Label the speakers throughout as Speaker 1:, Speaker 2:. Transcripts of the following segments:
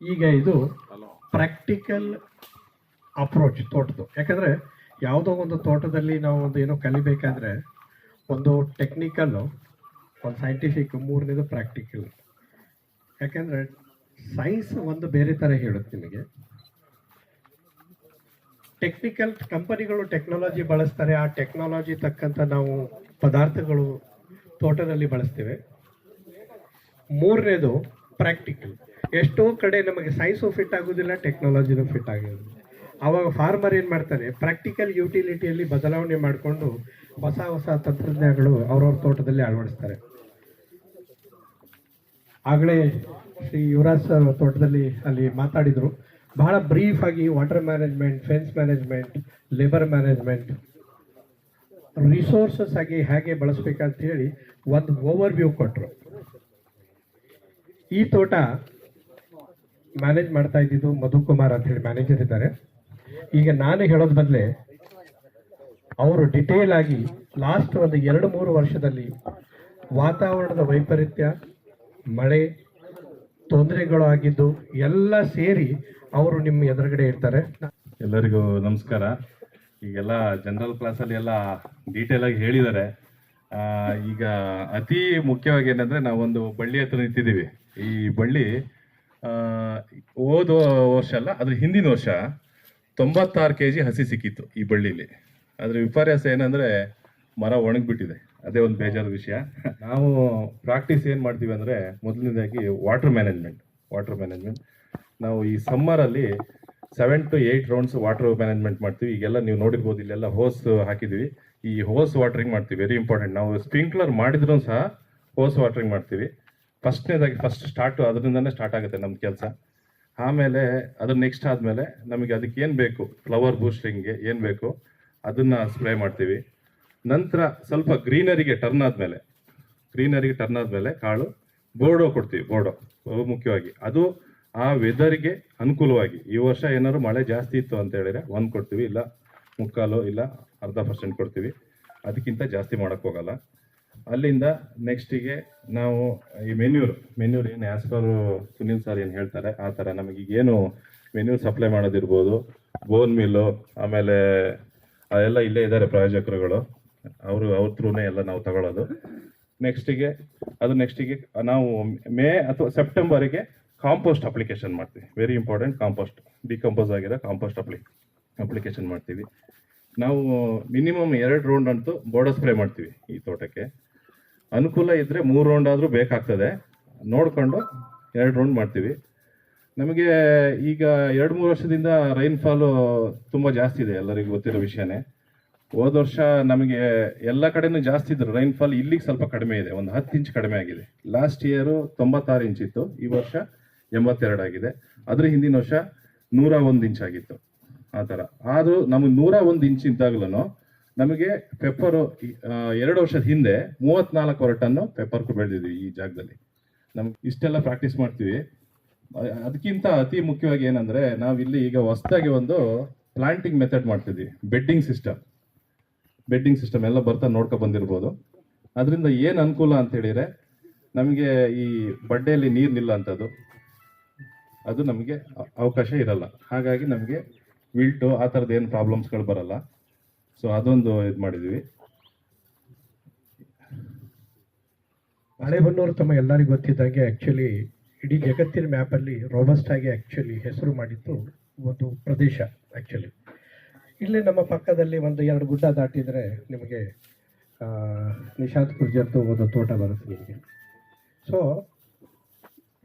Speaker 1: ಈಗ ಇದು practical approach ತೋಟದ್ದು. ಯಾಕಂದ್ರೆ ಯಾವುದೋ ಒಂದು ತೋಟದಲ್ಲಿ ನಾವು ಒಂದು ಏನೋ ಕಲಿಬೇಕಾದ್ರೆ ಒಂದು ಟೆಕ್ನಿಕಲ್ ಒಂದು ಸೈಂಟಿಫಿಕ್ ಮೂರನೇದು ಪ್ರಾಕ್ಟಿಕಲ್ ಯಾಕಂದ್ರೆ ಸೈನ್ಸ್ ಒಂದು ಬೇರೆ ಥರ ಹೇಳುತ್ತೆ ನಿಮಗೆ. ಟೆಕ್ನಿಕಲ್ ಕಂಪನಿಗಳು ಟೆಕ್ನಾಲಜಿ ಬಳಸ್ತಾರೆ, ಆ ಟೆಕ್ನಾಲಜಿ ತಕ್ಕಂಥ ನಾವು ಪದಾರ್ಥಗಳು ತೋಟದಲ್ಲಿ ಬಳಸ್ತೇವೆ. ಮೂರನೇದು ಪ್ರಾಕ್ಟಿಕಲ್ ಎಷ್ಟೋ ಕಡೆ ನಮಗೆ ಸೈನ್ಸು ಫಿಟ್ ಆಗೋದಿಲ್ಲ ಟೆಕ್ನಾಲಜಿನೂ ಫಿಟ್ ಆಗೋದಿಲ್ಲ. ಆವಾಗ ಫಾರ್ಮರ್ ಏನು ಮಾಡ್ತಾರೆ ಪ್ರಾಕ್ಟಿಕಲ್ ಯುಟಿಲಿಟಿಯಲ್ಲಿ ಬದಲಾವಣೆ ಮಾಡಿಕೊಂಡು ಹೊಸ ಹೊಸ ತಂತ್ರಜ್ಞಾನಗಳು ಅವ್ರವ್ರ ತೋಟದಲ್ಲಿ ಅಳವಡಿಸ್ತಾರೆ. ಆಗಲೇ ಶ್ರೀ ಯುವರಾಜ್ ಸರ್ ತೋಟದಲ್ಲಿ ಅಲ್ಲಿ ಮಾತಾಡಿದರು. ಬಹಳ ಬ್ರೀಫ್ ಆಗಿ water management fence management labour management resources ಆಗಿ ಹೇಗೆ ಬಳಸ್ಬೇಕಂತ ಹೇಳಿ ಒಂದು ಓವರ್ ವ್ಯೂ ಕೊಟ್ಟರು ಈ ತೋಟ ಮ್ಯಾನೇಜ್ ಮಾಡ್ತಾ ಇದ್ದಿದ್ದು ಮಧುಕುಮಾರ್ ಅಂತ ಹೇಳಿ ಮ್ಯಾನೇಜರ್ ಇದ್ದಾರೆ. ಈಗ ನಾನು ಹೇಳೋದ್ ಬದಲೇ ಅವರು ಡಿಟೇಲ್ ಆಗಿ ಲಾಸ್ಟ್ ಒಂದು ಎರಡು ಮೂರು ವರ್ಷದಲ್ಲಿ ವಾತಾವರಣದ ವೈಪರೀತ್ಯ, ಮಳೆ, ತೊಂದರೆಗಳು ಆಗಿದ್ದು ಎಲ್ಲ ಸೇರಿ ಅವರು ನಿಮ್ಮ ಎದುರುಗಡೆ ಇರ್ತಾರೆ.
Speaker 2: ಎಲ್ಲರಿಗೂ ನಮಸ್ಕಾರ. ಈಗೆಲ್ಲ ಜನರಲ್ ಕ್ಲಾಸಲ್ಲಿ ಎಲ್ಲ ಡೀಟೇಲ್ ಆಗಿ ಹೇಳಿದ್ದಾರೆ. ಈಗ ಅತಿ ಮುಖ್ಯವಾಗಿ ಏನಂದ್ರೆ ನಾವೊಂದು ಬಳ್ಳಿ ಹತ್ರ ನಿಂತಿದ್ದೀವಿ. ಈ ಬಳ್ಳಿ ಓದೋ ವರ್ಷ ಅಲ್ಲ ಅದ್ರ ಹಿಂದಿನ ವರ್ಷ ತೊಂಬತ್ತಾರು ಕೆ ಜಿ ಹಸಿ ಸಿಕ್ಕಿತ್ತು ಈ ಬಳ್ಳಿಲಿ. ಅದ್ರ ವಿಪರ್ಯಾಸ ಏನಂದ್ರೆ ಮರ ಒಣಗ್ಬಿಟ್ಟಿದೆ. ಅದೇ ಒಂದು ಬೇಜಾರು ವಿಷಯ. ನಾವು ಪ್ರಾಕ್ಟೀಸ್ ಏನು ಮಾಡ್ತೀವಿ ಅಂದರೆ ಮೊದಲನೇದಾಗಿ ವಾಟರ್ ಮ್ಯಾನೇಜ್ಮೆಂಟ್ ವಾಟರ್ ಮ್ಯಾನೇಜ್ಮೆಂಟ್ ನಾವು ಈ ಸಮ್ಮರಲ್ಲಿ seven to eight rounds water management ಮಾಡ್ತೀವಿ. ಈಗೆಲ್ಲ ನೀವು ನೋಡಿರ್ಬೋದು, ಇಲ್ಲೆಲ್ಲ ಹೋಸ್ ಹಾಕಿದ್ವಿ ಈ ಹೋಸ್ ವಾಟರಿಂಗ್ ಮಾಡ್ತೀವಿ ವೆರಿ ಇಂಪಾರ್ಟೆಂಟ್ ನಾವು ಸ್ಪ್ರಿಂಕ್ಲರ್ ಮಾಡಿದ್ರು ಸಹ ಹೋಸ್ ವಾಟರಿಂಗ್ ಮಾಡ್ತೀವಿ. ಫಸ್ಟ್ನೇದಾಗಿ ಫಸ್ಟ್ ಸ್ಟಾರ್ಟ್ ಅದರಿಂದನೇ ಸ್ಟಾರ್ಟ್ ಆಗುತ್ತೆ ನಮ್ಮ ಕೆಲಸ. ಆಮೇಲೆ ಅದ್ರ ನೆಕ್ಸ್ಟ್ ಆದಮೇಲೆ ನಮಗೆ ಅದಕ್ಕೆ ಏನು ಬೇಕು? ಫ್ಲವರ್ ಬೂಸ್ಟಿಂಗ್ಗೆ ಏನು ಬೇಕು? ಅದನ್ನ ಸ್ಪ್ರೇ ಮಾಡ್ತೀವಿ. ನಂತರ ಸ್ವಲ್ಪ ಗ್ರೀನರಿಗೆ ಟರ್ನ್ ಆದಮೇಲೆ ಗ್ರೀನರಿಗೆ ಟರ್ನ್ ಆದಮೇಲೆ ಕಾಳು ಬೋರ್ಡೋ ಕೊಡ್ತೀವಿ ಬೋರ್ಡೋ ಮುಖ್ಯವಾಗಿ. ಅದು ಆ ವೆದರ್ಗೆ ಅನುಕೂಲವಾಗಿ. ಈ ವರ್ಷ ಏನಾದ್ರು ಮಳೆ ಜಾಸ್ತಿ ಇತ್ತು ಅಂತ ಹೇಳಿದ್ರೆ ಒಂದು ಕೊಡ್ತೀವಿ, ಇಲ್ಲ ಮುಕ್ಕಾಲು, ಇಲ್ಲ ಅರ್ಧ ಪರ್ಸೆಂಟ್ ಕೊಡ್ತೀವಿ. ಅದಕ್ಕಿಂತ ಜಾಸ್ತಿ ಮಾಡೋಕ್ಕೆ ಹೋಗಲ್ಲ. ಅಲ್ಲಿಂದ ನೆಕ್ಸ್ಟಿಗೆ ನಾವು ಈ ಮೆನ್ಯೂರ್ ಮೆನ್ಯೂರ್ ಏನು ಆಸ್ ಸುನೀಲ್ ಸುನಿಲ್ ಸರ್ ಏನು ಹೇಳ್ತಾರೆ, ಆ ಥರ ನಮಗೆ ಏನು ಮೆನ್ಯೂರ್ ಸಪ್ಲೈ ಮಾಡೋದಿರ್ಬೋದು ಬೋನ್ ಮಿಲ್ಲು ಆಮೇಲೆ ಅದೆಲ್ಲ ಇಲ್ಲೇ ಇದ್ದಾರೆ ಪ್ರಾಯೋಜಕರುಗಳು. ಅವರು, ಅವ್ರ ಥ್ರೂನೇ ಎಲ್ಲ ನಾವು ತಗೊಳ್ಳೋದು. ನೆಕ್ಸ್ಟಿಗೆ ಅದು ನೆಕ್ಸ್ಟಿಗೆ ನಾವು ಮೇ ಅಥವಾ ಸೆಪ್ಟೆಂಬರಿಗೆ ಕಾಂಪೋಸ್ಟ್ ಅಪ್ಲಿಕೇಶನ್ ಮಾಡ್ತೀವಿ. ವೆರಿ ಇಂಪಾರ್ಟೆಂಟ್ ಕಾಂಪೋಸ್ಟ್ ಡಿಕಂಪೋಸ್ ಆಗಿರೋ ಕಾಂಪೋಸ್ಟ್ ಅಪ್ಲಿ ಅಪ್ಲಿಕೇಶನ್ ಮಾಡ್ತೀವಿ. ನಾವು ಮಿನಿಮಮ್ ಎರಡು ರೌಂಡ್ ಅಂತೂ ಬೋರ್ಡರ್ ಸ್ಪ್ರೇ ಮಾಡ್ತೀವಿ ಈ ತೋಟಕ್ಕೆ. ಅನುಕೂಲ ಇದ್ರೆ ಮೂರು ರೌಂಡ್ ಆದರೂ ಬೇಕಾಗ್ತದೆ. ನೋಡಿಕೊಂಡು ಎರಡು ರೌಂಡ್ ಮಾಡ್ತೀವಿ. ನಮಗೆ ಈಗ ಎರಡು, ಮೂರು ವರ್ಷದಿಂದ ರೈನ್ಫಾಲು ತುಂಬ ಜಾಸ್ತಿ ಇದೆ ಎಲ್ಲರಿಗೂ ಗೊತ್ತಿರೋ ವಿಷಯನೇ. ಹೋದ ವರ್ಷ ನಮಗೆ ಎಲ್ಲ ಕಡೆನೂ ಜಾಸ್ತಿ ಇದ್ರು ರೈನ್ಫಾಲ್ ಇಲ್ಲಿಗೆ ಸ್ವಲ್ಪ ಕಡಿಮೆ ಇದೆ. ಒಂದು ಹತ್ತು ಇಂಚ್ ಕಡಿಮೆ ಆಗಿದೆ. ಲಾಸ್ಟ್ ಇಯರು ತೊಂಬತ್ತಾರು ಇಂಚ್ ಇತ್ತು. ಈ ವರ್ಷ ಎಂಬತ್ತೆರಡು ಆಗಿದೆ. ಅದ್ರ ಹಿಂದಿನ ವರ್ಷ ನೂರ ಒಂದು ಇಂಚ್ ಆಗಿತ್ತು. ಆ ಥರ. ಆದರೂ ನಮಗೆ ನೂರ ಒಂದು ಇಂಚ್ ಇದ್ದಾಗಲೂ ನಮಗೆ ಪೆಪ್ಪರು ಎರಡು ವರ್ಷದ ಹಿಂದೆ ಮೂವತ್ನಾಲ್ಕುವರೆ ಹೊರಟನ್ನು ಪೆಪ್ಪರ್ ಬೆಳೆದಿದ್ವಿ ಈ ಜಾಗದಲ್ಲಿ. ನಮ್ಗೆ ಇಷ್ಟೆಲ್ಲ ಪ್ರಾಕ್ಟೀಸ್ ಮಾಡ್ತೀವಿ. ಅದಕ್ಕಿಂತ ಅತಿ ಮುಖ್ಯವಾಗಿ ಏನಂದ್ರೆ ನಾವಿಲ್ಲಿ ಈಗ ಹೊಸದಾಗಿ ಒಂದು ಪ್ಲಾಂಟಿಂಗ್ ಮೆಥಡ್ ಮಾಡ್ತಿದ್ವಿ. ಬೆಡ್ಡಿಂಗ್ ಸಿಸ್ಟಮ್ ಬೆಡ್ಡಿಂಗ್ ಸಿಸ್ಟಮ್ ಎಲ್ಲ ಬರ್ತಾ ನೋಡ್ಕೊ ಬಂದಿರ್ಬೋದು. ಅದರಿಂದ ಏನು ಅನುಕೂಲ ಅಂತ ಹೇಳಿದರೆ ನಮಗೆ ಈ ಬಡ್ಡೆಯಲ್ಲಿ ನೀರು ನಿಲ್ಲಂಥದ್ದು ಅದು ನಮಗೆ ಅವಕಾಶ ಇರಲ್ಲ. ಹಾಗಾಗಿ ನಮಗೆ ವಿಲ್ಟು ಆ ಥರದ್ದು ಏನು ಪ್ರಾಬ್ಲಮ್ಸ್ಗಳು ಬರಲ್ಲ. ಸೊ ಅದೊಂದು ಇದು ಮಾಡಿದ್ವಿ
Speaker 1: ಹಳೆಬನ್ನೂರು ತಮ್ಮ ಎಲ್ಲರಿಗೂ ಗೊತ್ತಿದ್ದಂಗೆ ಆ್ಯಕ್ಚುಲಿ ಇಡೀ ಜಗತ್ತಿನ ಮ್ಯಾಪಲ್ಲಿ ರೋಬಸ್ಟ್ ಆಗಿ ಆ್ಯಕ್ಚುಲಿ ಹೆಸರು ಮಾಡಿದ್ದು ಒಂದು ಪ್ರದೇಶ ಆ್ಯಕ್ಚುಲಿ ಇಲ್ಲಿ ನಮ್ಮ ಪಕ್ಕದಲ್ಲಿ ಒಂದು ಎರಡು ಗುಡ್ಡ ದಾಟಿದರೆ ನಿಮಗೆ ನಿಶಾಂತ್ ಕುರ್ಜರ್ದು ಒಂದು ತೋಟ ಬರುತ್ತೆ ನಿಮಗೆ. ಸೊ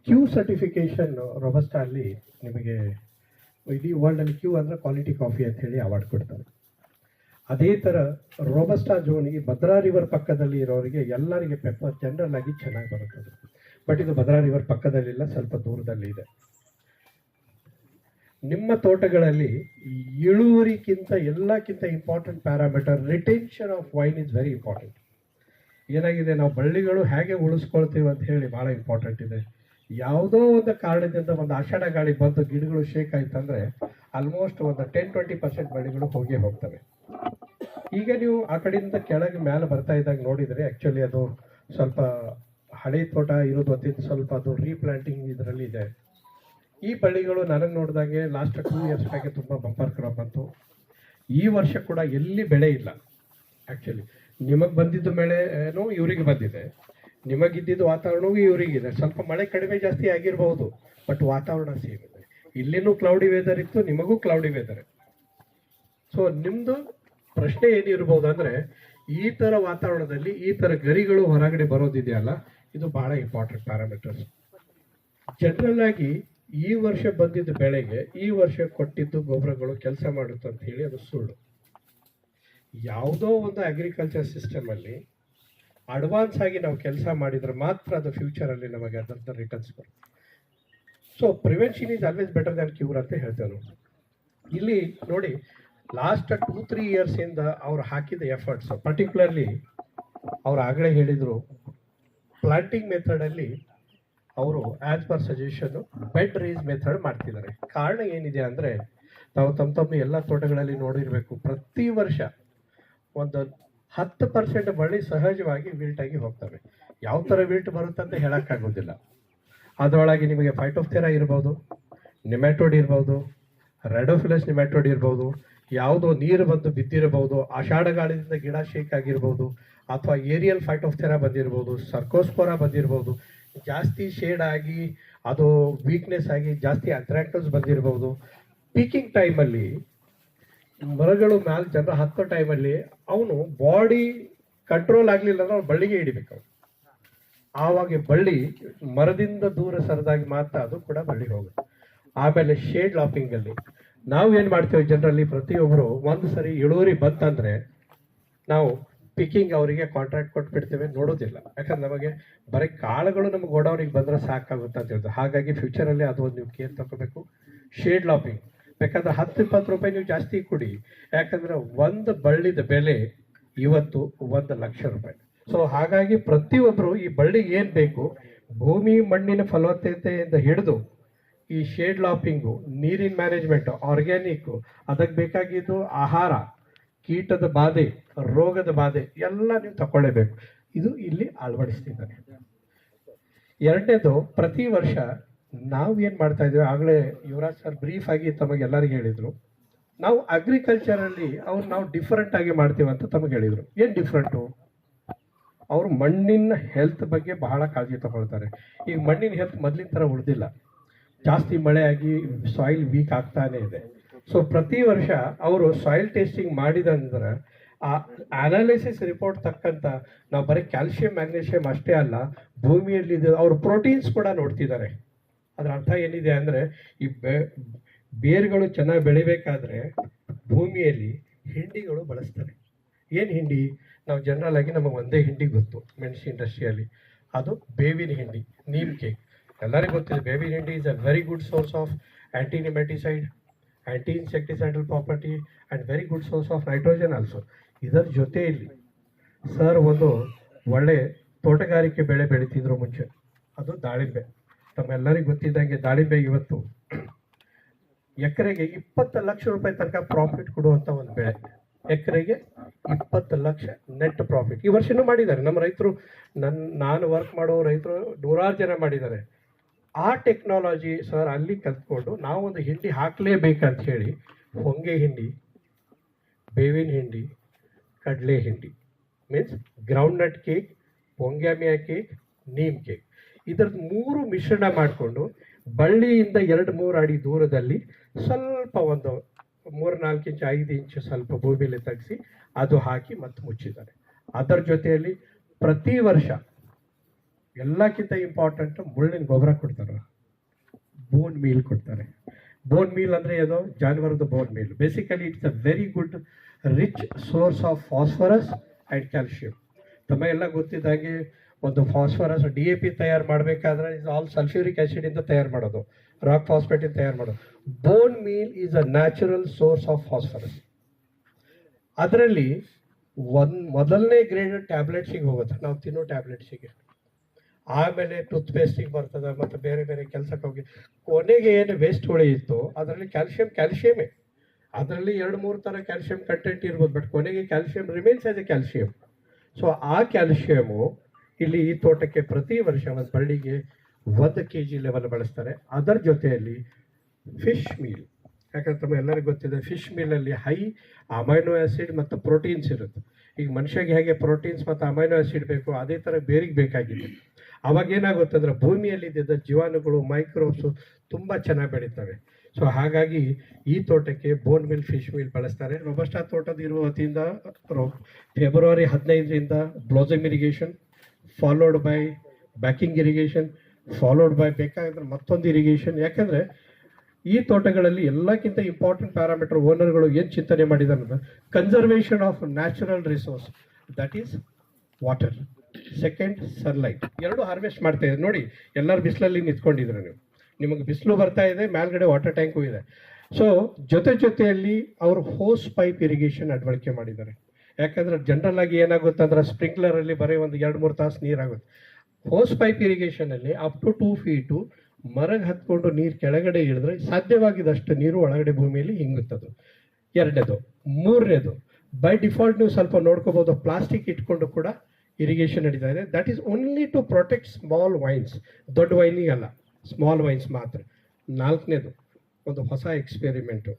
Speaker 1: ಕ್ಯೂ ಸರ್ಟಿಫಿಕೇಶನ್ ರೋಬಸ್ಟ್ ಅಲ್ಲಿ ನಿಮಗೆ ಇಡೀ ವರ್ಲ್ಡಲ್ಲಿ ಕ್ಯೂ ಅಂದರೆ ಕ್ವಾಲಿಟಿ ಕಾಫಿ ಅಂತ ಹೇಳಿ ಅವಾರ್ಡ್ ಕೊಡ್ತಾರೆ. ಅದೇ ಥರ ರೋಬಸ್ಟಾ ಜೋನಿಗೆ ಭದ್ರಾ ರಿವರ್ ಪಕ್ಕದಲ್ಲಿ ಇರೋರಿಗೆ ಎಲ್ಲರಿಗೆ ಪೆಪ್ಪರ್ ಜನರಲ್ ಆಗಿ ಚೆನ್ನಾಗಿ ಬರುತ್ತದೆ. ಬಟ್ ಇದು ಭದ್ರಾ ರಿವರ್ ಪಕ್ಕದಲ್ಲಿಲ್ಲ, ಸ್ವಲ್ಪ ದೂರದಲ್ಲಿ ಇದೆ. ನಿಮ್ಮ ತೋಟಗಳಲ್ಲಿ ಇಳುವರಿಗಿಂತ ಎಲ್ಲಕ್ಕಿಂತ important parameter retention of vine is very important ಏನಾಗಿದೆ, ನಾವು ಬಳ್ಳಿಗಳು ಹೇಗೆ ಉಳಿಸ್ಕೊಳ್ತೀವಿ ಅಂತ ಹೇಳಿ ಭಾಳ ಇಂಪಾರ್ಟೆಂಟ್ ಇದೆ. ಯಾವುದೋ ಒಂದು ಕಾರಣದಿಂದ ಒಂದು ಆಷಾಢ ಗಾಳಿ ಬಂದು ಗಿಡಗಳು ಶೇಕ್ ಆಯ್ತಂದ್ರೆ ಆಲ್ಮೋಸ್ಟ್ ಒಂದು ಟೆನ್ ಟ್ವೆಂಟಿ ಪರ್ಸೆಂಟ್ ಬಳ್ಳಿಗಳು ಹೋಗಿ ಹೋಗ್ತವೆ. ಈಗ ನೀವು ಆ ಕಡೆಯಿಂದ ಕೆಳಗೆ ಮೇಲೆ ಬರ್ತಾ ಇದ್ದಾಗ ನೋಡಿದರೆ ಆ್ಯಕ್ಚುಲಿ ಅದು ಸ್ವಲ್ಪ ಹಳೆ ತೋಟ, ಇರೋದು ಗೊತ್ತಿದ್ದು ಸ್ವಲ್ಪ ಅದು ರೀಪ್ಲಾಂಟಿಂಗ್ ಇದರಲ್ಲಿ ಇದೆ. ಈ ಬಳ್ಳಿಗಳು ನನಗೆ ನೋಡಿದಾಗೆ ಲಾಸ್ಟ್ ಟೂ ಇಯರ್ಸ್ ಬ್ಯಾಗೆ ತುಂಬ ಬಂಪರ್ ಕ್ರಾಪ್ ಬಂತು. ಈ ವರ್ಷ ಕೂಡ ಎಲ್ಲಿ ಬೆಳೆ ಇಲ್ಲ ಆ್ಯಕ್ಚುಲಿ ನಿಮಗೆ ಬಂದಿದ್ದು ಬೆಳೆನೂ ಇವರಿಗೆ ಬಂದಿದೆ. ನಿಮಗಿದ್ದಿದ್ದು ವಾತಾವರಣವೂ ಇವರಿಗಿದೆ ಸ್ವಲ್ಪ ಮಳೆ ಕಡಿಮೆ ಜಾಸ್ತಿ ಆಗಿರಬಹುದು ಬಟ್ ವಾತಾವರಣ ಸೇಮ್ ಇದೆ. ಇಲ್ಲಿನೂ ಕ್ಲೌಡಿ ವೆದರ್ ಇತ್ತು, ನಿಮಗೂ ಕ್ಲೌಡಿ ವೆದರ್ ಸೊ ನಿಮ್ಮದು ಪ್ರಶ್ನೆ ಏನಿರ್ಬೋದು ಅಂದರೆ ಈ ಥರ ವಾತಾವರಣದಲ್ಲಿ ಈ ಥರ ಗರಿಗಳು ಹೊರಗಡೆ ಬರೋದಿದೆಯಲ್ಲ, ಇದು ಬಹಳ ಇಂಪಾರ್ಟೆಂಟ್ ಪ್ಯಾರಾಮೀಟರ್ಸ್ ಜನರಲ್ ಆಗಿ ಈ ವರ್ಷ ಬಂದಿದ್ದ ಬೆಳೆಗೆ ಈ ವರ್ಷ ಕೊಟ್ಟಿದ್ದು ಗೊಬ್ಬರಗಳು ಕೆಲಸ ಮಾಡುತ್ತೆ ಅಂತ ಹೇಳಿ ಅದು ಸುಳ್ಳು. ಯಾವುದೋ ಒಂದು ಅಗ್ರಿಕಲ್ಚರ್ ಸಿಸ್ಟಮ್ ಅಲ್ಲಿ ಅಡ್ವಾನ್ಸ್ ಆಗಿ ನಾವು ಕೆಲಸ ಮಾಡಿದ್ರೆ ಮಾತ್ರ ಅದು ಫ್ಯೂಚರ್ ಅಲ್ಲಿ ನಮಗೆ ಅದರ ರಿಟರ್ನ್ಸ್ ಬರುತ್ತೆ. So prevention is always better than cure ಅಂತ ಹೇಳ್ತೇವೆ ಇಲ್ಲಿ ನೋಡಿ ಲಾಸ್ಟ್ ಟೂ ತ್ರೀ ಇಯರ್ಸ್ ಇಂದ ಅವ್ರು ಹಾಕಿದ ಎಫರ್ಟ್ಸ್ ಪರ್ಟಿಕ್ಯುಲರ್ಲಿ ಅವ್ರು ಆಗಲೇ ಹೇಳಿದರು ಪ್ಲಾಂಟಿಂಗ್ ಮೆಥಡ್ ಅಲ್ಲಿ ಅವರು as per suggestion bed raise method ಮಾಡ್ತಿದ್ದಾರೆ. ಕಾರಣ ಏನಿದೆ ಅಂದ್ರೆ ನಾವು ತಮ್ಮ ತಮ್ಮ ಎಲ್ಲ ತೋಟಗಳಲ್ಲಿ ನೋಡಿರಬೇಕು, ಪ್ರತಿ ವರ್ಷ ಒಂದು ಹತ್ತು ಪರ್ಸೆಂಟ್ ಬಳ್ಳಿ ಸಹಜವಾಗಿ ವಿಲ್ಟ್ ಆಗಿ ಹೋಗ್ತವೆ. ಯಾವ ಥರ ವಿಲ್ಟ್ ಬರುತ್ತೆ ಅಂತ ಹೇಳೋಕ್ಕಾಗೋದಿಲ್ಲ ಅದರೊಳಗೆ ನಿಮಗೆ ಫೈಟೋಫ್ಥೆರಾ ಇರ್ಬೋದು ನಿಮ್ಯಾಟೋಡ್ ಇರ್ಬೋದು ರೆಡೋಫಿಲಸ್ ನಿಮ್ಯಾಟೋಡ್ ಇರ್ಬೋದು ಯಾವುದೋ ನೀರು ಬಂದು ಬಿದ್ದಿರಬಹುದು ಆಷಾಢಗಾಳದಿಂದ ಗಿಡ ಶೇಕ್ ಆಗಿರ್ಬೋದು, ಅಥವಾ ಏರಿಯಲ್ ಫೈಟೋಫ್ಥೆರಾ ಬಂದಿರ್ಬೋದು ಸರ್ಕೋಸ್ಪೋರಾ ಬಂದಿರ್ಬೋದು, ಜಾಸ್ತಿ ಶೇಡ್ ಆಗಿ, ಅದು ವೀಕ್ನೆಸ್ ಆಗಿ ಜಾಸ್ತಿ ಅಟ್ರಾಕ್ಟರ್ಸ್ ಬಂದಿರ್ಬೋದು. ಪೀಕಿಂಗ್ ಟೈಮಲ್ಲಿ ಮರಗಳು ಮ್ಯಾಲ ಜನರ ಹತ್ತೋ ಟೈಮಲ್ಲಿ ಅವನು ಬಾಡಿ ಕಂಟ್ರೋಲ್ ಆಗಲಿಲ್ಲ ಅಂದ್ರೆ ಅವ್ನು ಬಳ್ಳಿಗೆ ಹಿಡಿಬೇಕು ಆವಾಗ ಬಳ್ಳಿ ಮರದಿಂದ ದೂರ ಸರಿದಾಗಿ ಮಾತ್ರ ಅದು ಕೂಡ ಬಳ್ಳಿ ಹೋಗುತ್ತೆ. ಆಮೇಲೆ ಶೇಡ್ ಲಾಪಿಂಗ್ ಅಲ್ಲಿ ನಾವು ಏನು ಮಾಡ್ತೇವೆ ಜನರಲ್ಲಿ ಪ್ರತಿಯೊಬ್ಬರು ಒಂದು ಸರಿ ಇಳುವರಿ ಬಂತಂದರೆ ನಾವು ಪಿಕ್ಕಿಂಗ್ ಅವರಿಗೆ ಕಾಂಟ್ರಾಕ್ಟ್ ಕೊಟ್ಬಿಡ್ತೇವೆ ನೋಡೋದಿಲ್ಲ. ಯಾಕಂದ್ರೆ ನಮಗೆ ಬರೀ ಕಾಳುಗಳು ನಮ್ಗೆ ಗೋಡೌನಿಗೆ ಬಂದ್ರೆ ಸಾಕಾಗುತ್ತೆ ಅಂತ ಹೇಳ್ತಾರೆ. ಹಾಗಾಗಿ ಫ್ಯೂಚರಲ್ಲಿ ಅದು ಒಂದು ನೀವು ಕೇರ್ ತಗೋಬೇಕು. ಶೇಡ್ ಲಾಪಿಂಗ್ ಯಾಕಂದ್ರೆ ಹತ್ತು, ಇಪ್ಪತ್ತು ರೂಪಾಯಿ ನೀವು ಜಾಸ್ತಿ ಕೊಡಿ. ಯಾಕಂದ್ರೆ ಒಂದು ಬಳ್ಳಿದ ಬೆಲೆ ಇವತ್ತು ಒಂದು ಲಕ್ಷ ರೂಪಾಯಿ. ಸೊ ಹಾಗಾಗಿ ಪ್ರತಿಯೊಬ್ಬರು ಈ ಬಳ್ಳಿಗೆ ಏನು ಬೇಕು? ಭೂಮಿ ಮಣ್ಣಿನ ಫಲವತ್ತತೆಯಿಂದ ಹಿಡಿದು ಈ ಶೇಡ್ ಲಾಪಿಂಗು ನೀರಿನ ಮ್ಯಾನೇಜ್ಮೆಂಟ್ ಆರ್ಗ್ಯಾನಿಕ್ ಅದಕ್ಕೆ ಬೇಕಾಗಿದ್ದು ಆಹಾರ, ಕೀಟದ ಬಾಧೆ, ರೋಗದ ಬಾಧೆ, ಎಲ್ಲ ನೀವು ತಗೊಳ್ಳೇಬೇಕು ಇದು ಇಲ್ಲಿ ಅಳವಡಿಸ್ತಿದ್ದಾರೆ ಎರಡನೇದು, ಪ್ರತಿ ವರ್ಷ ನಾವು ಏನು ಮಾಡ್ತಾ ಇದ್ದೀವಿ, ಆಗಲೇ ಯುವರಾಜ್ ಸರ್ ಬ್ರೀಫ್ ಆಗಿ ತಮಗೆಲ್ಲರಿಗೂ ಹೇಳಿದರು. ನಾವು ಅಗ್ರಿಕಲ್ಚರಲ್ಲಿ ಅವ್ರು ನಾವು ಡಿಫರೆಂಟ್ ಆಗಿ ಮಾಡ್ತೀವಿ ಅಂತ ತಮಗೆ ಹೇಳಿದರು. ಏನು ಡಿಫ್ರೆಂಟು ಅವರು ಮಣ್ಣಿನ ಹೆಲ್ತ್ ಬಗ್ಗೆ ಬಹಳ ಕಾಳಜಿ ತಗೊಳ್ತಾರೆ. ಈಗ ಮಣ್ಣಿನ ಹೆಲ್ತ್ ಮೊದಲಿನ ಥರ ಉಳಿದಿಲ್ಲ. ಜಾಸ್ತಿ ಮಳೆಯಾಗಿ ಸಾಯಿಲ್ ವೀಕ್ ಆಗ್ತಾನೆ ಇದೆ. ಸೊ ಪ್ರತಿ ವರ್ಷ ಅವರು ಸಾಯಿಲ್ ಟೆಸ್ಟಿಂಗ್ ಮಾಡಿದಂದ್ರೆ ಆ ಅನಾಲಿಸಿಸ್ ರಿಪೋರ್ಟ್ ತಕ್ಕಂತ ನಾವು ಬರೀ ಕ್ಯಾಲ್ಸಿಯಂ ಮ್ಯಾಗ್ನೀಷಿಯಂ ಅಷ್ಟೇ ಅಲ್ಲ, ಭೂಮಿಯಲ್ಲಿ ಅವರು ಪ್ರೋಟೀನ್ಸ್ ಕೂಡ ನೋಡ್ತಿದ್ದಾರೆ. ಅದರ ಅರ್ಥ ಏನಿದೆ ಅಂದರೆ ಈ ಬೇರುಗಳು ಚೆನ್ನಾಗಿ ಬೆಳಿಬೇಕಾದ್ರೆ ಭೂಮಿಯಲ್ಲಿ ಹಿಂಡಿಗಳು ಬಳಸ್ತಾರೆ. ಏನು ಹಿಂಡಿ? ನಾವು ಜನರಲ್ ಆಗಿ ನಮಗೆ ಒಂದೇ ಹಿಂಡಿ ಗೊತ್ತು ಮೆಣಸು ಇಂಡಸ್ಟ್ರಿಯಲ್ಲಿ ಅದು ಬೇವಿನ ಹಿಂಡಿ ನೀಮ್ ಕೇಕ್ ಎಲ್ಲರಿಗೂ ಗೊತ್ತಿದೆ, ಬೇಬಿ ಹಿಂಡಿ is a very good source of anti nematicide anti insecticidal property and very good source of nitrogen also ಇದರ ಜೊತೆಯಲ್ಲಿ ಸರ್ ಒಂದು ಒಳ್ಳೆ ತೋಟಗಾರಿಕೆ ಬೆಳೆ ಬೆಳೀತಿದ್ರು ಮುಂಚೆ. ಅದು ದಾಳಿಂಬೆ. ತಮ್ಮೆಲ್ಲರಿಗೂ ಗೊತ್ತಿದ್ದಂಗೆ ದಾಳಿಂಬೆ ಇವತ್ತು ಎಕರೆಗೆ ಇಪ್ಪತ್ತು ಲಕ್ಷ ರೂಪಾಯಿ ತನಕ ಪ್ರಾಫಿಟ್ ಕೊಡುವಂತ ಒಂದು ಬೆಳೆ. ಎಕರೆಗೆ ಇಪ್ಪತ್ತು ಲಕ್ಷ ನೆಟ್ ಪ್ರಾಫಿಟ್ ಈ ವರ್ಷನೂ ಮಾಡಿದ್ದಾರೆ. ನಮ್ಮ ರೈತರು ನನ್ನ ನಾನು ವರ್ಕ್ ಮಾಡೋ ರೈತರು ನೂರಾರು ಜನ ಮಾಡಿದ್ದಾರೆ. ಆ ಟೆಕ್ನಾಲಜಿ ಸರ್ ಅಲ್ಲಿ ಕಲ್ತ್ಕೊಂಡು ನಾವೊಂದು ಹಿಂಡಿ ಹಾಕಲೇಬೇಕಂತ ಹೇಳಿ ಹೊಂಗೆ ಹಿಂಡಿ, ಬೇವಿನ ಹಿಂಡಿ, ಕಡಲೆ ಹಿಂಡಿ ಮೀನ್ಸ್ ಗ್ರೌಂಡ್ನಟ್ ಕೇಕ್ ಹೊಂಗ್ಯಾಮಿಯಾ ಕೇಕ್ ನೀಮ್ ಕೇಕ್ ಇದರದ್ದು ಮೂರು ಮಿಶ್ರಣ ಮಾಡಿಕೊಂಡು ಬಳ್ಳಿಯಿಂದ ಎರಡು ಮೂರು ಅಡಿ ದೂರದಲ್ಲಿ ಸ್ವಲ್ಪ ಒಂದು ಮೂರು ನಾಲ್ಕು ಇಂಚು, ಐದು ಇಂಚು ಸ್ವಲ್ಪ ಭೂಮಿಲಿ ತೆಗೆಸಿ ಅದು ಹಾಕಿ ಮತ್ತೆ ಮುಚ್ಚಿದ್ದಾರೆ. ಅದರ ಜೊತೆಯಲ್ಲಿ ಪ್ರತಿ ವರ್ಷ ಎಲ್ಲಕ್ಕಿಂತ ಇಂಪಾರ್ಟೆಂಟ್ ಮುಳ್ಳಿನ ಗೊಬ್ಬರ ಕೊಡ್ತಾರೆ. ಬೋನ್ ಮೀಲ್ ಕೊಡ್ತಾರೆ. ಬೋನ್ ಮೀಲ್ ಅಂದ್ರೆ ಏನು? ಜಾನುವಾರದ bone meal basically it's a very good rich source of phosphorus and calcium ತಮಗೆಲ್ಲ ಗೊತ್ತಿದ್ದಾಗೆ ಒಂದು ಫಾಸ್ಫರಸ್ ಡಿ ಎ ಪಿ ತಯಾರು ಮಾಡಬೇಕಾದ್ರೆ ಇಸ್ ಆಲ್ ಸಲ್ಫ್ಯೂರಿಕ್ ಆಸಿಡ್ ಇಂದ ತಯಾರು ಮಾಡೋದು. ರಾಕ್ ಫಾಸ್ಫೇಟ್ ಇಂದ ತಯಾರು ಮಾಡೋದು. Bone meal is a natural source of phosphorus ಅದರಲ್ಲಿ ಒಂದು, ಮೊದಲನೇ ಗ್ರೇಡ್ ಟ್ಯಾಬ್ಲೆಟ್ಸಿಗೆ ಹೋಗುತ್ತೆ. ನಾವು ತಿನ್ನೋ ಟ್ಯಾಬ್ಲೆಟ್ಸಿಗೆ ಆಮೇಲೆ ಟೂತ್ ಪೇಸ್ಟಿಗೆ ಬರ್ತದೆ ಮತ್ತು ಬೇರೆ ಬೇರೆ ಕೆಲಸಕ್ಕೆ ಹೋಗಿ. ಕೊನೆಗೆ ಏನು ವೇಸ್ಟ್ ಉಳಿಯಿತ್ತು ಅದರಲ್ಲಿ ಕ್ಯಾಲ್ಸಿಯಂ ಕ್ಯಾಲ್ಶಿಯಮೇ ಅದರಲ್ಲಿ ಎರಡು ಮೂರು ಥರ ಕ್ಯಾಲ್ಸಿಯಂ ಕಂಟೆಂಟ್ ಇರ್ಬೋದು ಬಟ್ ಕೊನೆಗೆ calcium remains a calcium so ಆ ಕ್ಯಾಲ್ಶಿಯಮು ಇಲ್ಲಿ ಈ ತೋಟಕ್ಕೆ ಪ್ರತಿ ವರ್ಷ ಒಂದು ಬಳ್ಳಿಗೆ ಒಂದು ಕೆ ಜಿ ಲೆವೆಲ್ ಬಳಸ್ತಾರೆ. ಅದರ ಜೊತೆಯಲ್ಲಿ ಫಿಶ್ ಮೀಲ್ ಯಾಕಂದ್ರೆ ತಮ್ಮ ಎಲ್ಲರಿಗೂ ಗೊತ್ತಿದೆ ಫಿಶ್ ಮೀಲಲ್ಲಿ ಹೈ ಅಮೈನೋ ಆ್ಯಸಿಡ್ ಮತ್ತು ಪ್ರೋಟೀನ್ಸ್ ಇರುತ್ತೆ. ಈಗ ಮನುಷ್ಯಗೆ ಹೇಗೆ ಪ್ರೋಟೀನ್ಸ್ ಮತ್ತು ಅಮೈನೋ ಆ್ಯಸಿಡ್ ಬೇಕು, ಅದೇ ಥರ ಬೇರಿಗೆ ಬೇಕಾಗಿದೆ. ಅವಾಗ ಏನಾಗುತ್ತೆ ಅಂದರೆ ಭೂಮಿಯಲ್ಲಿ ಇದ್ದಿದ್ದ ಜೀವಾಣುಗಳು ಮೈಕ್ರೋಬ್ಸು ತುಂಬ ಚೆನ್ನಾಗಿ ಬೆಳೀತವೆ. ಸೊ ಹಾಗಾಗಿ ಈ ತೋಟಕ್ಕೆ ಬೋನ್ ಮಿಲ್ ಫಿಶ್ ಮಿಲ್ ಬಳಸ್ತಾರೆ. ರೊಬಸ್ಟಾ ತೋಟದ ಇರುವ ವತಿಯಿಂದ ಫೆಬ್ರವರಿ ಹದಿನೈದರಿಂದ blossom irrigation followed by backing irrigation followed by ಬೇಕಾದ್ರೆ ಮತ್ತೊಂದು ಇರಿಗೇಷನ್ ಯಾಕಂದರೆ ಈ ತೋಟಗಳಲ್ಲಿ ಎಲ್ಲಕ್ಕಿಂತ ಇಂಪಾರ್ಟೆಂಟ್ ಪ್ಯಾರಾಮೀಟರ್ ಓನರ್ಗಳು ಏನು ಚಿಂತನೆ ಮಾಡಿದ್ದಾರೆ conservation of natural resource that is water second sunlight ಎರಡು ಹಾರ್ವೆಸ್ಟ್ ಮಾಡ್ತಾ ಇದೆ ನೋಡಿ, ಎಲ್ಲರೂ ಬಿಸಿಲಲ್ಲಿ ನಿಂತ್ಕೊಂಡಿದ್ರು ನೀವು. ನಿಮಗೆ ಬಿಸಿಲು ಬರ್ತಾ ಇದೆ, ಮೇಲ್ಗಡೆ ವಾಟರ್ ಟ್ಯಾಂಕು ಇದೆ. ಸೊ ಜೊತೆ ಜೊತೆಯಲ್ಲಿ ಅವರು ಹೋಸ್ ಪೈಪ್ ಇರಿಗೇಷನ್ ಅಳವಡಿಕೆ ಮಾಡಿದ್ದಾರೆ. ಯಾಕಂದ್ರೆ ಜನರಲ್ ಆಗಿ ಏನಾಗುತ್ತೆ ಅಂದ್ರೆ ಸ್ಪ್ರಿಂಕ್ಲರ್ ಅಲ್ಲಿ ಬರೀ ಒಂದು ಎರಡು ಮೂರು ತಾಸು ನೀರಾಗುತ್ತೆ. ಹೋಸ್ ಪೈಪ್ ಇರಿಗೇಷನ್ ಅಲ್ಲಿ ಅಪ್ ಟು ಟೂ ಫೀಟು ಮರಗೆ ಹತ್ಕೊಂಡು ನೀರು ಕೆಳಗಡೆ ಇಳಿದ್ರೆ ಸಾಧ್ಯವಾಗಿದಷ್ಟು ನೀರು ಒಳಗಡೆ ಭೂಮಿಯಲ್ಲಿ ಹಿಂಗುತ್ತದು ಎರಡನೇದು. ಮೂರನೇದು. ಬೈ ಡಿಫಾಲ್ಟ್ ನೀವು ಸ್ವಲ್ಪ ನೋಡ್ಕೋಬಹುದು ಪ್ಲಾಸ್ಟಿಕ್ ಇಟ್ಕೊಂಡು ಕೂಡ ಇರಿಗೇಷನ್ ನಡೀತಾ ಇದೆ. That is only to protect small vines ದೊಡ್ಡ ವೈನಿಗೆ ಅಲ್ಲ ಸ್ಮಾಲ್ ವೈನ್ಸ್ ಮಾತ್ರ. ನಾಲ್ಕನೇದು ಒಂದು ಹೊಸ ಎಕ್ಸ್ಪೆರಿಮೆಂಟು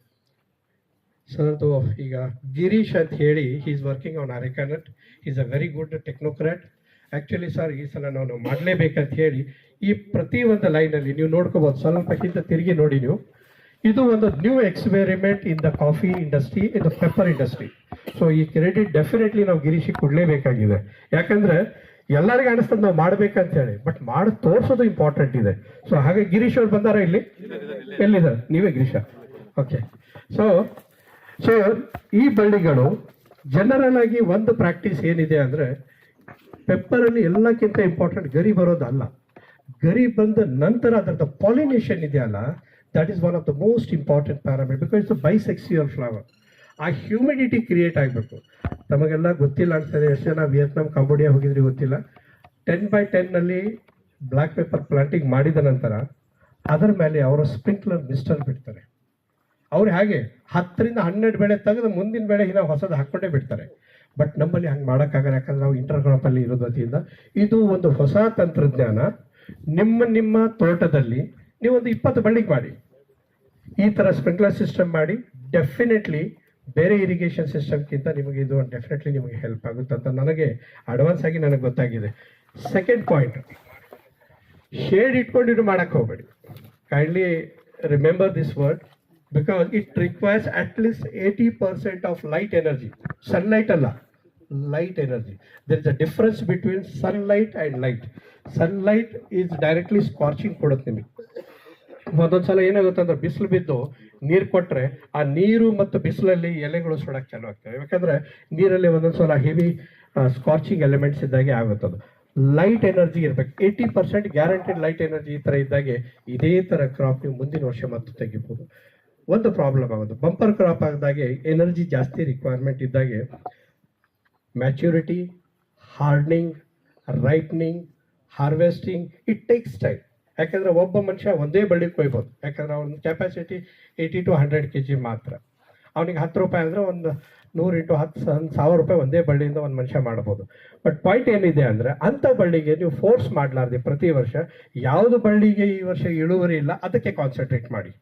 Speaker 1: ಸರ್ದು ಈಗ ಗಿರೀಶ್ ಅಂತ ಹೇಳಿ is working on arecanut is a very good technocrat actually sir ಈ ಸಲ ನಾವು ಮಾಡಲೇಬೇಕಂತ ಹೇಳಿ ಈ ಪ್ರತಿ ಒಂದು ಲೈನಲ್ಲಿ ನೀವು ನೋಡ್ಕೋಬೋದು. ಸ್ವಲ್ಪಕ್ಕಿಂತ ತಿರುಗಿ ನೋಡಿ ನೀವು. ಇದು ಒಂದು new experiment in the coffee industry in the pepper industry so ಈ ಕ್ರೆಡಿಟ್ ಡೆಫಿನೆಟ್ಲಿ ನಾವು ಗಿರೀಶಿಗೆ ಕೊಡಲೇಬೇಕಾಗಿದೆ. ಯಾಕಂದ್ರೆ ಎಲ್ಲರಿಗೂ ಅನಿಸ್ತದೆ ನಾವು ಮಾಡ್ಬೇಕಂತ ಹೇಳಿ ಬಟ್ ಮಾಡಿ ತೋರಿಸೋದು ಇಂಪಾರ್ಟೆಂಟ್ ಇದೆ. ಸೊ ಹಾಗೆ ಗಿರೀಶ್ ಅವ್ರು ಬಂದಾರ ಇಲ್ಲಿ? ಎಲ್ಲಿದ್ದಾರೆ? ನೀವೇ ಗಿರೀಶ? ಓಕೆ ಸೊ ಸೊ ಈ ಬಳ್ಳಿಗಳು ಜನರಲ್ ಆಗಿ ಒಂದು ಪ್ರಾಕ್ಟೀಸ್ ಏನಿದೆ ಅಂದ್ರೆ ಪೆಪ್ಪರಲ್ಲಿ ಎಲ್ಲಕ್ಕಿಂತ ಇಂಪಾರ್ಟೆಂಟ್ ಗರಿ ಬರೋದಲ್ಲ. ಗರಿ ಬಂದ ನಂತರ ಅದರದ ಪಾಲಿನೇಷನ್ ಇದೆಯಲ್ಲ that is one of the most important parameter because a bisexual flower ಆ ಹ್ಯೂಮಿಡಿಟಿ ಕ್ರಿಯೇಟ್ ಆಗಬೇಕು. ತಮಗೆಲ್ಲ ಗೊತ್ತಿಲ್ಲ ಅನ್ಸ್ತದೆ ಎಷ್ಟು ಜನ ವಿಯತ್ನಾಂ ಕಾಂಬೋಡಿಯಾ ಹೋಗಿದ್ರಿ ಗೊತ್ತಿಲ್ಲ. ಟೆನ್ ಬೈ ಟೆನ್ನಲ್ಲಿ ಬ್ಲ್ಯಾಕ್ ಪೇಪರ್ ಪ್ಲಾಂಟಿಂಗ್ ಮಾಡಿದ ನಂತರ ಅದರ ಮೇಲೆ ಅವರು ಸ್ಪ್ರಿಂಕ್ಲರ್ ಮಿಸ್ಟರ್ ಬಿಡ್ತಾರೆ. ಅವ್ರು ಹಾಗೆ? ಹತ್ತರಿಂದ ಹನ್ನೆರಡು ಬೆಳೆ ತೆಗೆದು ಮುಂದಿನ ಬೆಳೆ ನಾವು ಹೊಸದು ಹಾಕ್ಕೊಂಡೇ ಬಿಡ್ತಾರೆ. ಬಟ್ ನಮ್ಮಲ್ಲಿ ಹಂಗೆ ಮಾಡೋಕ್ಕಾಗಲ್ಲ, ಯಾಕಂದ್ರೆ ನಾವು ಇಂಟರ್ ಕ್ರಾಪ್ ಅಲ್ಲಿ ಇರೋದ್ ವತಿಯಿಂದ ಇದು ಒಂದು ಹೊಸ ತಂತ್ರಜ್ಞಾನ. ನಿಮ್ಮ ನಿಮ್ಮ ತೋಟದಲ್ಲಿ ನೀವೊಂದು ಇಪ್ಪತ್ತು ಬಳ್ಳಿಗೆ ಮಾಡಿ. ಈ ಥರ ಸ್ಪ್ರಿಂಕ್ಲರ್ ಸಿಸ್ಟಮ್ ಮಾಡಿ ಡೆಫಿನೆಟ್ಲಿ ಬೇರೆ ಇರಿಗೇಷನ್ ಸಿಸ್ಟಮ್ಗಿಂತ ನಿಮಗೆ ಇದು ಡೆಫಿನೆಟ್ಲಿ ನಿಮಗೆ ಹೆಲ್ಪ್ ಆಗುತ್ತೆ ಅಂತ ನನಗೆ ಅಡ್ವಾನ್ಸ್ ಆಗಿ ನನಗೆ ಗೊತ್ತಾಗಿದೆ. ಸೆಕೆಂಡ್ ಪಾಯಿಂಟ್ ಶೇಡ್ ಇಟ್ಕೊಂಡು ಇದು ಮಾಡಕ್ಕೆ ಹೋಗಬೇಡಿ. Kindly remember this word because it requires at least eighty percent of light energy sunlight ಅಲ್ಲ light energy there is a difference between sunlight and light sunlight is directly scorching ಕೊಡುತ್ತೆ ನಿಮಗೆ. ಒಂದೊಂದು ಸಲ ಏನಾಗುತ್ತೆ ಅಂದ್ರೆ ಬಿಸಿಲು ಬಿದ್ದು ನೀರು ಕೊಟ್ಟರೆ ಆ ನೀರು ಮತ್ತು ಬಿಸಿಲಲ್ಲಿ ಎಲೆಗಳು ಸುಡಕ್ಕೆ ಚಾಲು ಆಗ್ತವೆ. ಯಾಕಂದ್ರೆ ನೀರಲ್ಲಿ ಒಂದೊಂದು ಸಲ ಹೆವಿ ಸ್ಕಾರ್ಚಿಂಗ್ ಎಲಿಮೆಂಟ್ಸ್ ಇದ್ದಾಗೆ ಆಗುತ್ತೆ ಅದು ಲೈಟ್ ಎನರ್ಜಿ ಇರ್ಬೇಕು. Eighty percent guaranteed light energy ಈ ಥರ ಇದ್ದಾಗೆ ಇದೇ ಥರ ಕ್ರಾಪ್ ನೀವು ಮುಂದಿನ ವರ್ಷ ಮತ್ತು ತೆಗಿಬೋದು. ಒಂದು ಪ್ರಾಬ್ಲಮ್ ಆಗೋದು. ಬಂಪರ್ ಕ್ರಾಪ್ ಆದಾಗೆ ಎನರ್ಜಿ ಜಾಸ್ತಿ ರಿಕ್ವೈರ್ಮೆಂಟ್ ಇದ್ದಾಗೆ maturity hardening ripening harvesting it takes time ಯಾಕಂದ್ರೆ ಒಬ್ಬ ಮನುಷ್ಯ ಒಂದೇ ಬಳ್ಳಿ ಕೊಯ್ಬೋದು. ಯಾಕಂದ್ರೆ ಅವ್ನ capacity eighty to hundred K G ಮಾತ್ರ. ಅವನಿಗೆ ಹತ್ತು ರೂಪಾಯಿ ಅಂದರೆ ಒಂದು ನೂರು ಇಂಟು ಹತ್ತು ಸಾವಿರ ರೂಪಾಯಿ ಒಂದೇ ಬಳ್ಳಿಯಿಂದ ಒಂದು ಮನುಷ್ಯ ಮಾಡ್ಬೋದು. ಬಟ್ ಪಾಯಿಂಟ್ ಏನಿದೆ ಅಂದರೆ ಅಂಥ ಬಳ್ಳಿಗೆ ನೀವು ಫೋರ್ಸ್ ಮಾಡಲಾರ್ದೆ ಪ್ರತಿ ವರ್ಷ, ಯಾವುದು ಬಳ್ಳಿಗೆ ಈ ವರ್ಷ ಇಳುವರಿ ಇಲ್ಲ, ಅದಕ್ಕೆ ಕಾನ್ಸಂಟ್ರೇಟ್ ಮಾಡಿ.